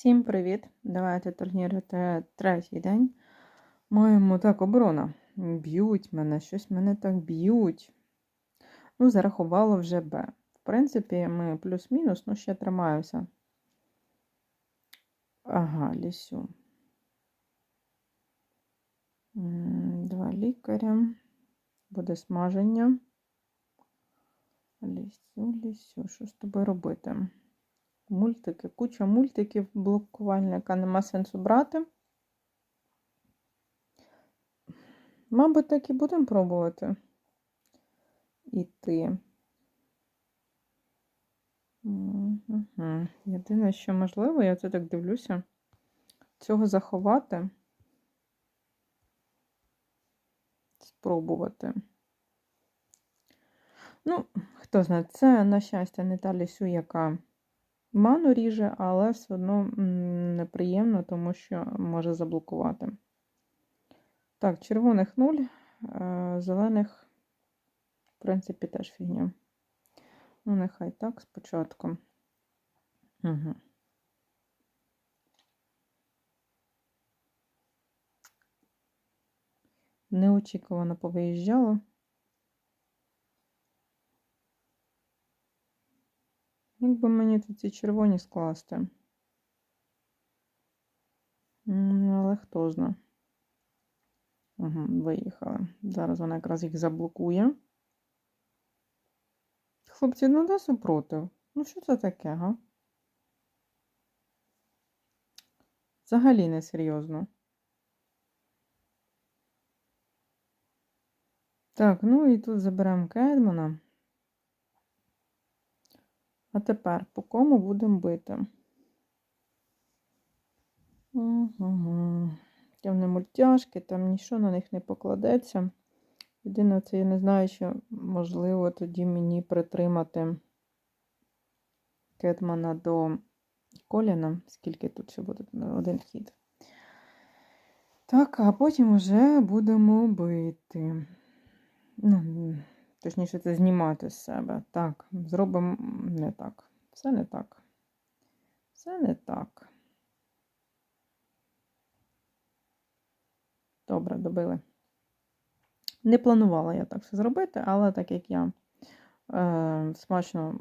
Всім привіт! Давайте турнірити третій день. Маємо так, оборона. Б'ють мене, щось мене так б'ють. Ну, зарахувало вже Б. В принципі, ми плюс-мінус, ну ще тримаюся. Ага, лісю. Два лікаря. Буде смаження. Лісю, лісю. Що з тобою робити? Мультики, куча мультиків блокувальника, нема сенсу брати. Мабуть, так і будемо пробувати іти. Угу. Єдине, що можливо, я це так дивлюся, цього заховати, спробувати. Ну, хто знає, це, на щастя, не та лісю, яка ману ріже, але все одно неприємно, тому що може заблокувати. Так, червоних 0, зелених, в принципі, теж фігня. Ну, нехай так спочатку. Угу. Неочікувано повиїжджало. Як би мені тут ці червоні скласти? Але хто зна. Угу, Виїхали. Зараз вона якраз їх заблокує. Хлопці, ну де супротив? Ну, що це таке, га? Взагалі не серйозно. Так, ну і тут заберемо Кедмана. А тепер по кому будемо бити? Угу. Там не мультяшки, там нічого на них не покладеться. Єдине, це я не знаю, що можливо тоді мені притримати Кетмана до Коліна, скільки тут ще буде один хід. Так, а потім вже будемо бити. Ну, Точніше, це знімати з себе. Так, зробимо не так. Все не так. Все не так. Добре, добили. Не планувала я так все зробити, але так як я е, смачно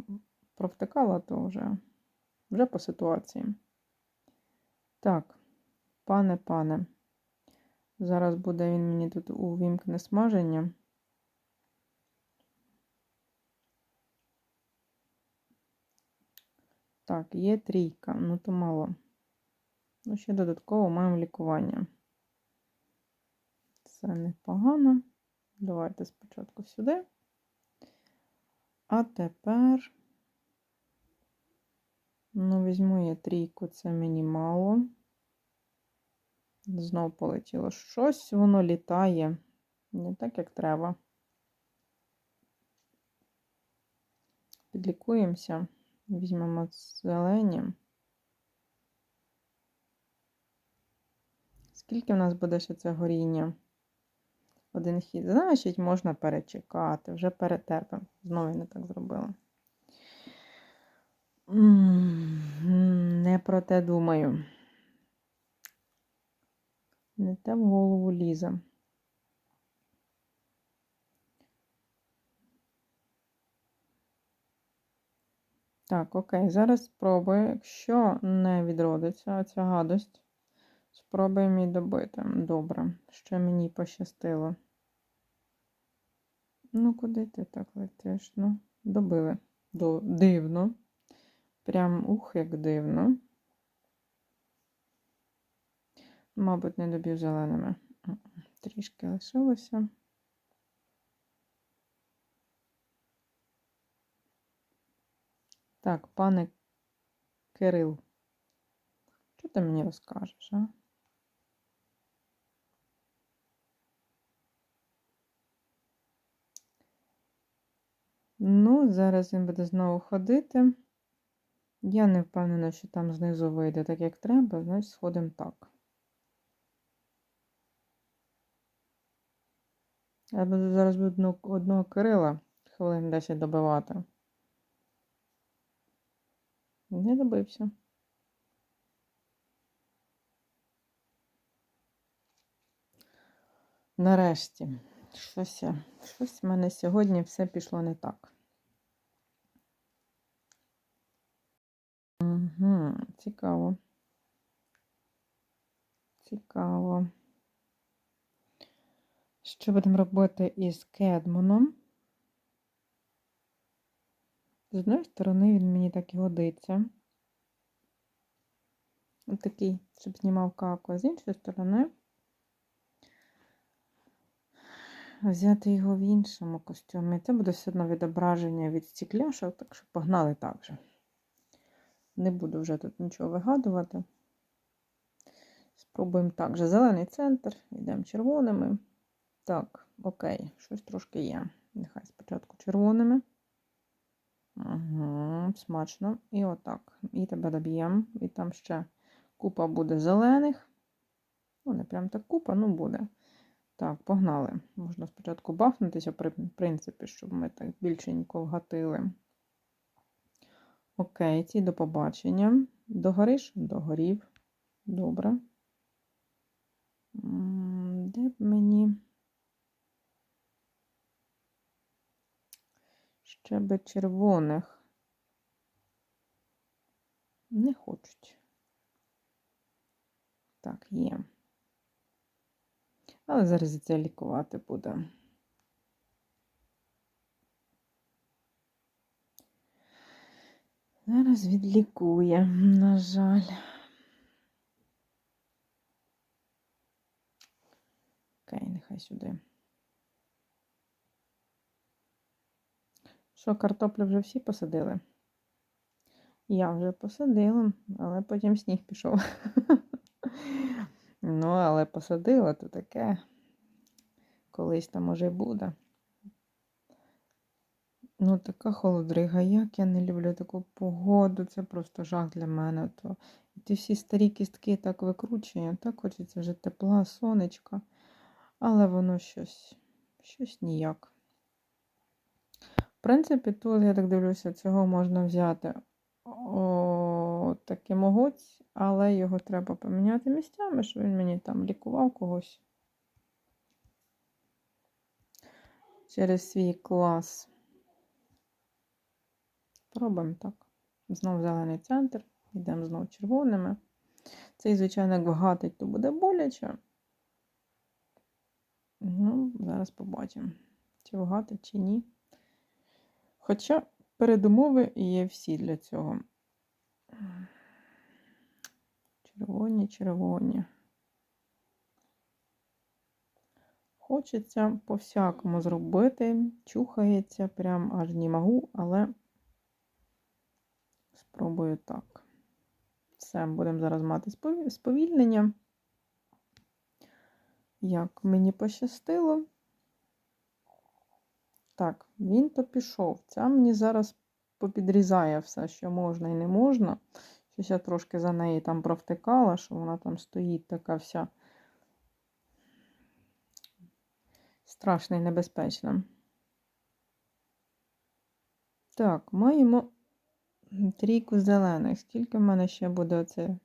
провтикала, то вже, вже по ситуації. Так, пане, пане, зараз буде він мені тут увімкне смаження. Так, є трійка, ну то мало. Ну, ще додатково маємо лікування. Це непогано. Давайте спочатку сюди. А тепер, ну, візьму я трійку, це мені мало. Знову полетіло щось, воно літає. Не так, як треба. Підлікуємося. Візьмемо зелені. Скільки в нас буде ще це горіння? Один хід. Значить, можна перечекати, вже перетерпимо. Знову я не так зробила. Не про те думаю. Не те в голову лізе. Так, окей, зараз спробую. Якщо не відродиться ця гадость, спробуємо її добити. Добре, ще мені пощастило. Ну, куди ти так летиш? Ну, добили. До... Дивно. Прям ух, як дивно. Мабуть, не доб'ю зеленими. Трішки лишилося. Так, пане Кирил, що ти мені розкажеш, а? Ну, зараз він буде знову ходити. Я не впевнена, що там знизу вийде так, як треба, значить сходимо так. Я буду зараз буду одного Кирила хвилин 10 добивати. Не добився. Нарешті, щось щось в мене сьогодні все пішло не так. Угу, Цікаво. Цікаво. Що будемо робити із Кедмоном? З одної сторони, він мені так і годиться. Ось такий, щоб знімав каку, а з іншої сторони, взяти його в іншому костюмі. Це буде все одно відображення від стекляшок, так що погнали так же. Не буду вже тут нічого вигадувати. Спробуємо так же. Зелений центр, йдемо червоними. Так, окей, щось трошки є. Нехай спочатку червоними. Угу, смачно. І отак. І тебе доб'ємо. І там ще купа буде зелених. Ну, не прям так купа, ну буде. Так, погнали. Можна спочатку бафнутися, при принципі, щоб ми так більшенько вгатили. Окей, ці до побачення. Догориш? Догорів. Добре. Де б мені ще би червоних? Не хочуть. Так, є. Але зараз це лікувати буде. Зараз відлікує, на жаль. Окей, нехай сюди. Що, картоплю вже всі посадили? Я вже посадила, але потім сніг пішов. Ну, але посадила, то таке. Колись там може й буде. Ну, така холодрига, як я не люблю таку погоду, це просто жах для мене. То ті всі старі кістки так викручує, так хочеться вже тепла, сонечка, але воно щось, щось ніяк. Принципі, тут, я так дивлюся, цього можна взяти о, таким огоць, але його треба поміняти місцями, щоб він мені там лікував когось через свій клас. Пробуємо так. Знову зелений центр, йдемо знову червоними. Цей, звичайно, як вгатить, то буде боляче. Ну, зараз побачимо, чи вгатить, чи ні. Хоча передумови є всі для цього. Червоні, червоні. Хочеться по-всякому зробити. Чухається, прям аж не можу, але спробую так. Все, будемо зараз мати сповільнення. Як мені пощастило. Так, він то пішов. Ця мені зараз попідрізає все, що можна і не можна. Щось я трошки за неї там провтикала, що вона там стоїть така вся страшна і небезпечна. Так, маємо трійку зелених. Скільки в мене ще буде оце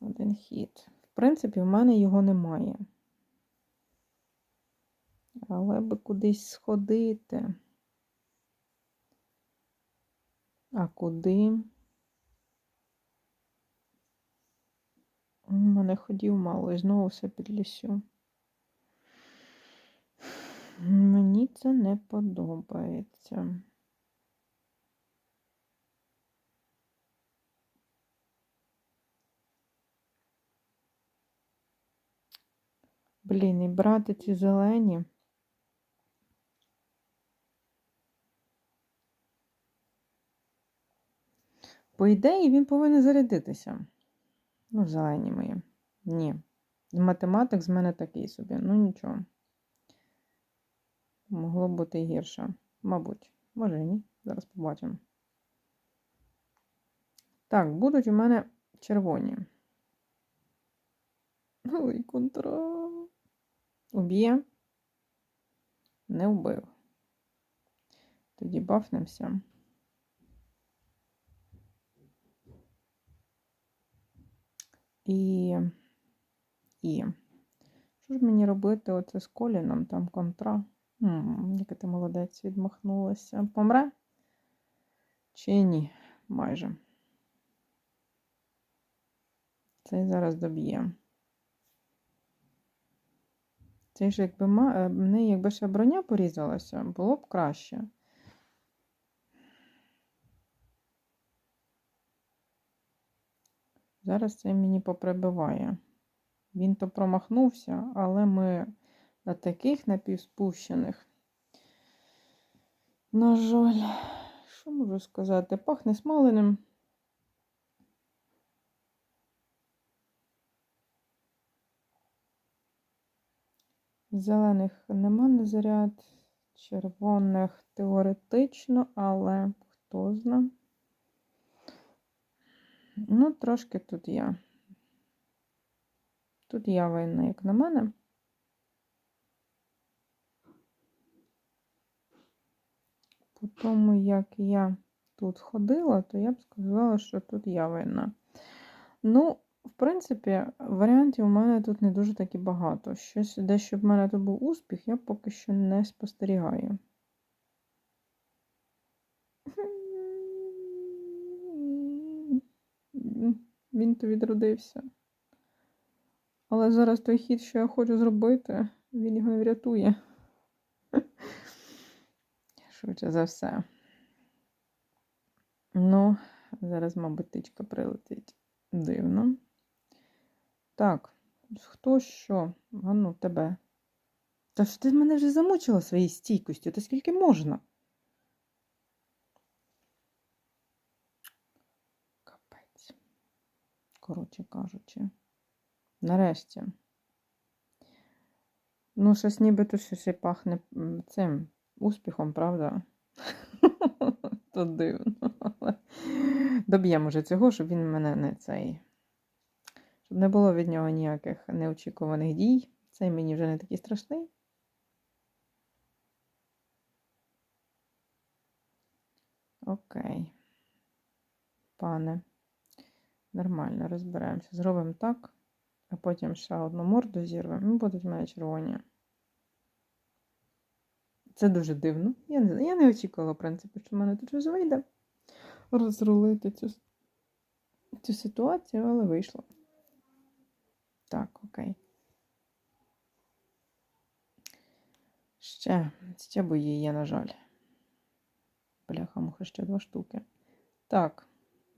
один хід? В принципі, в мене його немає. Але би кудись сходити. А куди? У мене ходів мало і знову все під лісю. Мені це не подобається. Блін, і брати ці зелені. По ідеї, він повинен зарядитися. Ну, зелені мої. Ні. Математик з мене такий собі. Ну, нічого. Могло бути гірше. Мабуть, може і ні. Зараз побачимо. Так, будуть у мене червоні. Ой, контра. Уб'є. Не вбив. Тоді бафнемося. І. І. Що ж мені робити оце з коліном, там контра? М, Яка ти молодець відмахнулася. Помре? Чи ні? Майже. Цей зараз доб'є. Цей ж якби е, в неї якби ще броня порізалася, було б краще. Зараз цей мені поприбиває. Він то промахнувся, але ми на таких напівспущених. На жаль, що можу сказати? Пахне смаленим. Зелених нема на заряд, червоних теоретично, але хто зна. Ну, трошки тут я. Тут я винна, як на мене. По тому, як я тут ходила, то я б сказала, що тут я винна. Ну, в принципі, варіантів у мене тут не дуже таки багато. Щось, де щоб в мене тут був успіх, я поки що не спостерігаю. Він то відродився. Але зараз той хід, що я хочу зробити, він його не врятує. Швидше за все. Ну, зараз, мабуть, тичка прилетить. Дивно. Так, хто що? А ну, тебе. Та ж ти мене вже замучила своєю стійкостю, та скільки можна? Коротше кажучи. Нарешті. Ну, щось нібито і пахне цим успіхом, правда? То дивно. Доб'ємо вже цього, щоб він мене не цей. Щоб не було від нього ніяких неочікуваних дій. Цей мені вже не такий страшний. Окей. Пане. Нормально розберемося. Зробимо так, а потім ще одну морду зірвемо і будуть в мене червоні. Це дуже дивно. Я не, я не очікувала, в принципі, що в мене тут щось вийде розрулити цю, цю ситуацію, але вийшло. Так, окей. Ще, ще бої є, на жаль. Бляха, муха, ще два штуки. Так,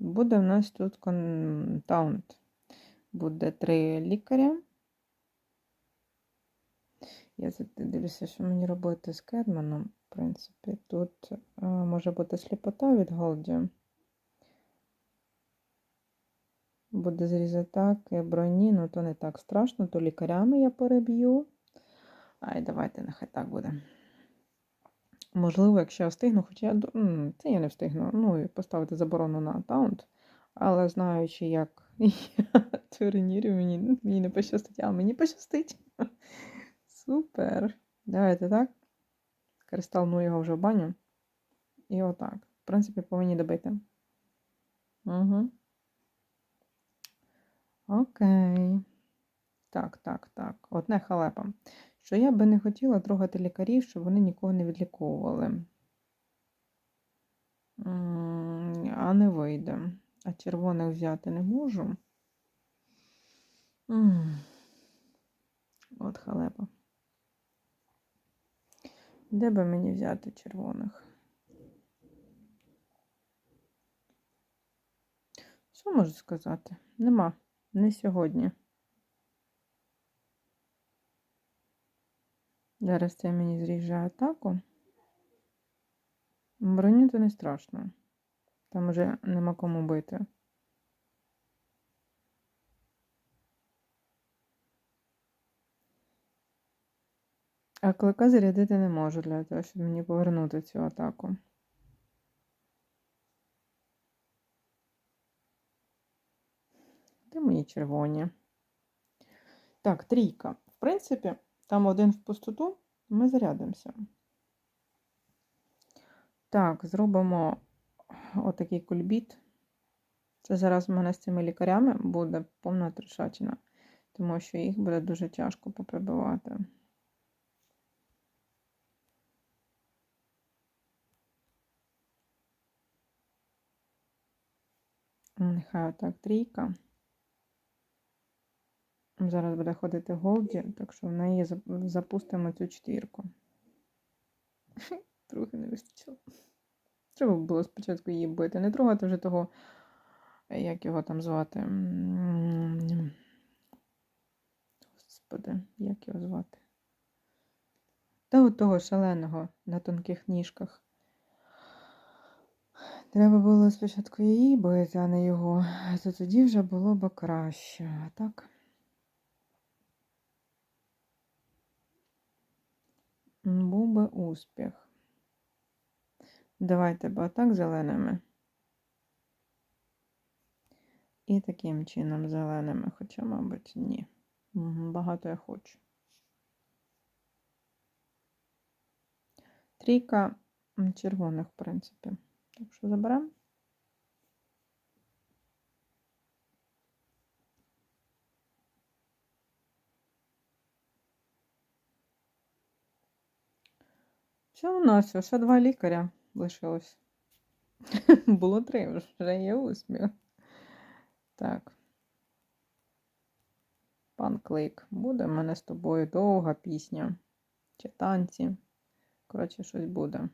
буде в нас тут таунт. Буде три лікаря. Я дивлюся, що мені робити з Кедманом. В принципі, тут е, може бути сліпота від Голді. Буде зріз атаки, броні, ну то не так страшно, то лікарями я переб'ю. Ай, давайте, нехай так буде. Можливо, якщо я встигну, хоча я це я не встигну. Ну, і поставити заборону на аккаунт. Але знаючи, як я турнірю, мені, мені не пощастить, а мені пощастить. Супер. Давайте так. Кристал, ну його вже в баню. І отак. В принципі, повинні добити. Угу. Окей. Так, так, так. Одне халепа. Що я би не хотіла трогати лікарів, щоб вони нікого не відліковували. А не вийде. А червоних взяти не можу. От халепа. Де би мені взяти червоних? Що можу сказати? Нема. Не сьогодні. Зараз це мені зріже атаку. Броню то не страшно. Там вже нема кому бити. А клика зарядити не можу для того, щоб мені повернути цю атаку. Де мої червоні? Так, трійка. В принципі, там один в пустоту, ми зарядимося. Так, зробимо отакий кульбіт. Це зараз в мене з цими лікарями буде повна трешачина. тому що їх буде дуже тяжко поприбивати. Нехай отак трійка. Зараз буде ходити Голді, так що в неї запустимо цю четвірку. Трохи не вистачило. Треба було спочатку її бити. Не трогати вже того, як його там звати. Господи, як його звати? Та от того шаленого на тонких ніжках. Треба було спочатку її бити, а не його. То тоді вже було б краще. А так. М, успіх. Давайте б так зеленими. І таким чином зеленими, хоча, мабуть, ні. Багато я хочу. Трійка червоних, в принципі. Так що заберемо. Що у нас? Ще два лікаря лишилось. Було три, вже є усміх. Так. Пан Клик, буде в мене з тобою довга пісня. Чи танці. Коротше, щось буде.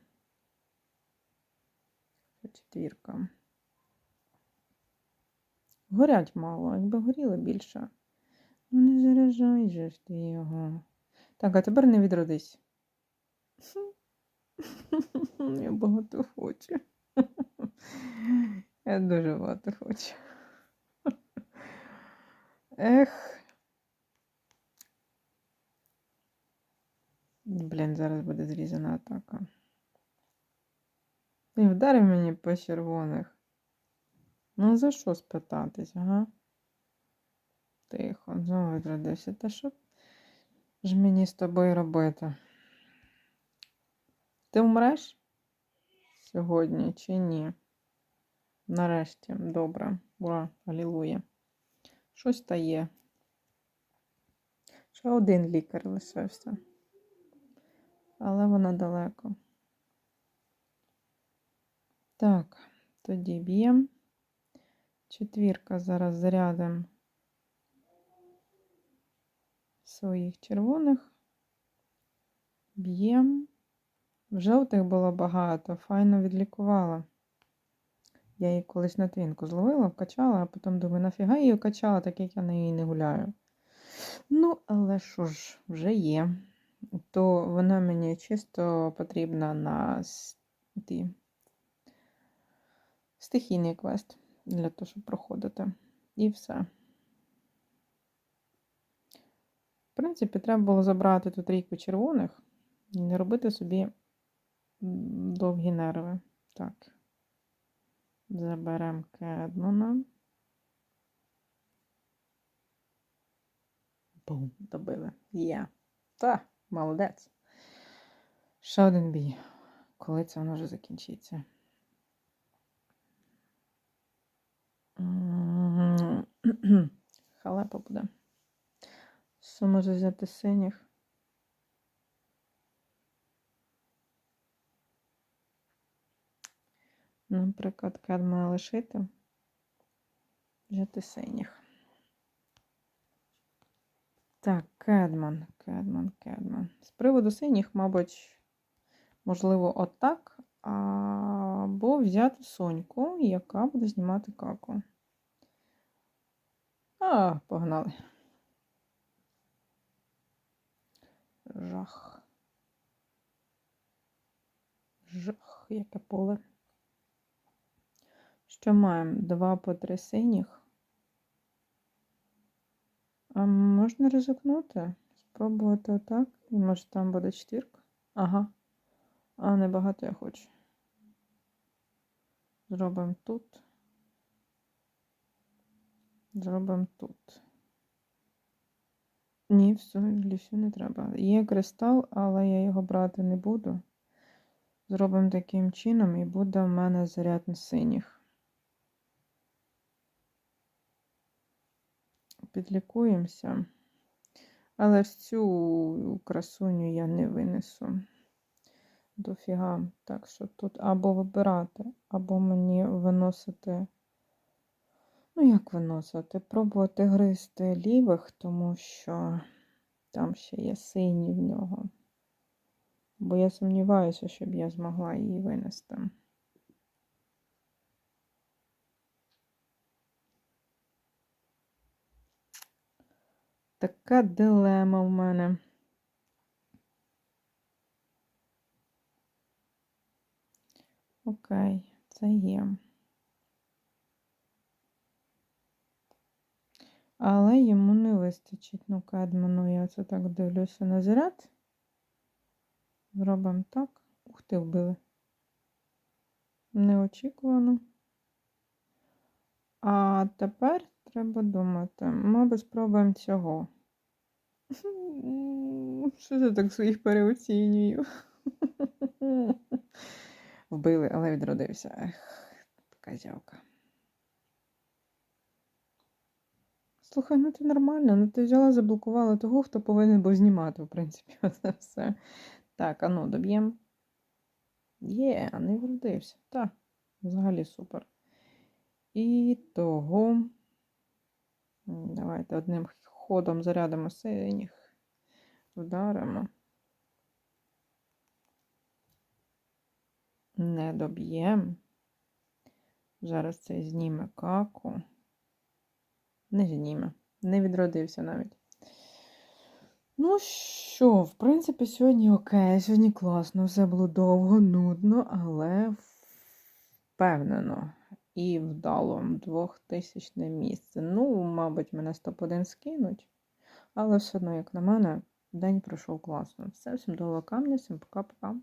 Четвірка. Горять мало, якби горіли більше. Ну не заряджай же ж ти його. Так, а тепер не відродись. Я багато хочу. Я дуже багато хочу. Ех. Блін, зараз буде зрізана атака. Ти вдарив мені по червоних. Ну, за що спитатись, ага? Тихо, знову відродився. Та що ж мені з тобою робити? Ти вмреш сьогодні чи ні? Нарешті, добре. Ура, алілуя. Щось та є. Ще один лікар лишився. Але вона далеко. Так, тоді б'ємо. Четвірка зараз зарядимо своїх червоних. Б'ємо. Жовтих було багато, файно відлікувала. Я її колись на твінку зловила, вкачала, а потім думаю, нафіга її вкачала, так як я на її не гуляю. Ну, але що ж, вже є. То вона мені чисто потрібна на ті, стихійний квест для того, щоб проходити. І все. В принципі, треба було забрати тут трійку червоних і не робити собі довгі нерви. Так. Заберемо Кедмана. Бум, добили. Є. Та, молодець. Ще один бій. Коли це воно вже закінчиться? Халепа буде. Що може взяти синіх? Наприклад, кадма лишити. Взяти синіх. Так, Кедман, Кедман, Кедман. З приводу синіх, мабуть, можливо, отак. Або взяти Соньку, яка буде знімати каку. А, погнали. Жах. Жах, яке поле. Що маємо? Два по три синіх. А можна ризикнути? Спробувати отак. І може там буде четвірка? Ага. А небагато я хочу. Зробимо тут. Зробимо тут. Ні, все, лісю не треба. Є кристал, але я його брати не буду. Зробимо таким чином, і буде в мене заряд на синіх. Підлікуємося. Але ж цю красуню я не винесу. Дофіга. Так що тут або вибирати, або мені виносити. Ну, як виносити? Пробувати гризти лівих, тому що там ще є сині в нього. Бо я сумніваюся, щоб я змогла її винести. Така дилема в мене. Окей, це є. Але йому не вистачить. Ну, Кедману, я це так дивлюся на заряд. Зробимо так. Ух ти, вбили. Неочікувано. А тепер треба думати. Мабуть, спробуємо цього. Що це так своїх переоцінюю? Вбили, але відродився. Ех, козявка. Слухай, ну ти нормально, ну ти взяла, заблокувала того, хто повинен був знімати, в принципі, оце все. Так, а ну, доб'ємо. Є, не вродився. Так, взагалі супер. І того. Давайте одним ходом зарядимо синіх. Вдаримо. Не доб'ємо. Зараз цей зніме каку. Не зніме. Не відродився навіть. Ну що, в принципі, сьогодні окей, сьогодні класно, все було довго, нудно, але впевнено і вдало двохтисячне місце. Ну, мабуть, мене з топ-1 скинуть, але все одно, як на мене, день пройшов класно. Все, всім до камня, всім пока-пока.